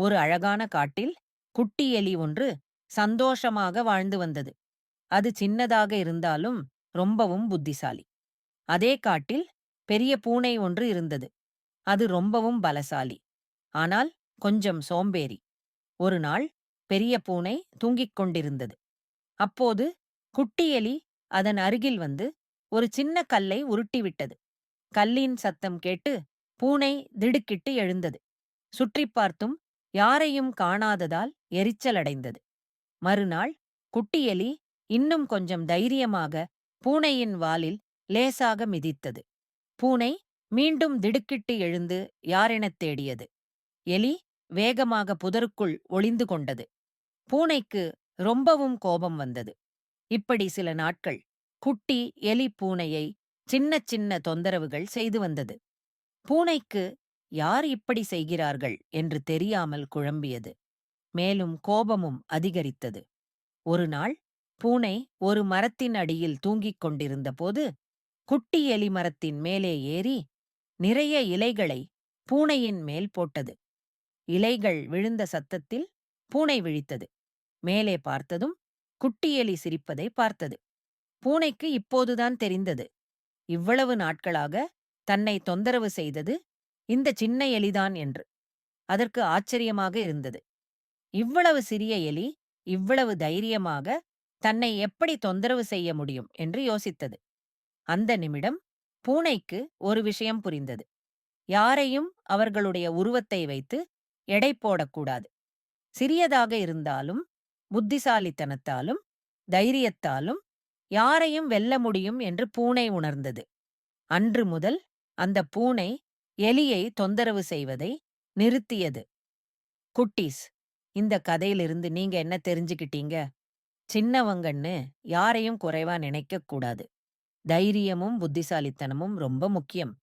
ஒரு அழகான காட்டில் குட்டி எலி ஒன்று சந்தோஷமாக வாழ்ந்து வந்தது. அது சின்னதாக இருந்தாலும் ரொம்பவும் புத்திசாலி. அதே காட்டில் பெரிய பூனை ஒன்று இருந்தது. அது ரொம்பவும் பலசாலி. ஆனால் கொஞ்சம் சோம்பேறி. ஒரு நாள் பெரிய பூனை தூங்கிக் கொண்டிருந்தது. அப்போது குட்டி எலி அதன் அருகில் வந்து ஒரு சின்ன கல்லை உருட்டிவிட்டது. கல்லின் சத்தம் கேட்டு பூனை திடுக்கிட்டு எழுந்தது. சுற்றிப் பார்த்தும் யாரையும் காணாததால் எரிச்சலடைந்தது. மறுநாள் குட்டி எலி இன்னும் கொஞ்சம் தைரியமாக பூனையின் வாலில் லேசாக மிதித்தது. பூனை மீண்டும் திடுக்கிட்டு எழுந்து யாரெனத் தேடியது. எலி வேகமாக புதருக்குள் ஒளிந்து கொண்டது. பூனைக்கு ரொம்பவும் கோபம் வந்தது. இப்படி சில நாட்கள் குட்டி எலி பூனையை சின்ன சின்ன தொந்தரவுகள் செய்து வந்தது. பூனைக்கு யார் இப்படி செய்கிறார்கள் என்று தெரியாமல் குழம்பியது. மேலும் கோபமும் அதிகரித்தது. ஒரு நாள் பூனை ஒரு மரத்தின் அடியில் தூங்கிக் கொண்டிருந்தபோது குட்டி எலி மரத்தின் மேலே ஏறி நிறைய இலைகளை பூனையின் மேல் போட்டது. இலைகள் விழுந்த சத்தத்தில் பூனை விழித்தது. மேலே பார்த்ததும் குட்டி எலி சிரிப்பதை பார்த்தது. பூனைக்கு இப்போதுதான் தெரிந்தது. இவ்வளவு நாட்களாக தன்னை தொந்தரவு செய்தது இந்த சின்ன எலிதான் என்று. அதற்கு ஆச்சரியமாக இருந்தது. இவ்வளவு சிறிய எலி இவ்வளவு தைரியமாக தன்னை எப்படி தொந்தரவு செய்ய முடியும் என்று யோசித்தது. அந்த நிமிடம் பூனைக்கு ஒரு விஷயம் புரிந்தது. யாரையும் அவர்களுடைய உருவத்தை வைத்து எடை போடக்கூடாது. சிறியதாக இருந்தாலும் புத்திசாலித்தனத்தாலும் தைரியத்தாலும் யாரையும் வெல்ல முடியும் என்று பூனை உணர்ந்தது. அன்று முதல் அந்த பூனை எலியை தொந்தரவு செய்வதை நிறுத்தியது. குட்டீஸ் இந்த கதையிலிருந்து நீங்க என்ன தெரிஞ்சுக்கிட்டீங்க? சின்னவங்கன்னு யாரையும் குறைவா நினைக்கக் கூடாது தைரியமும் புத்திசாலித்தனமும் ரொம்ப முக்கியம்.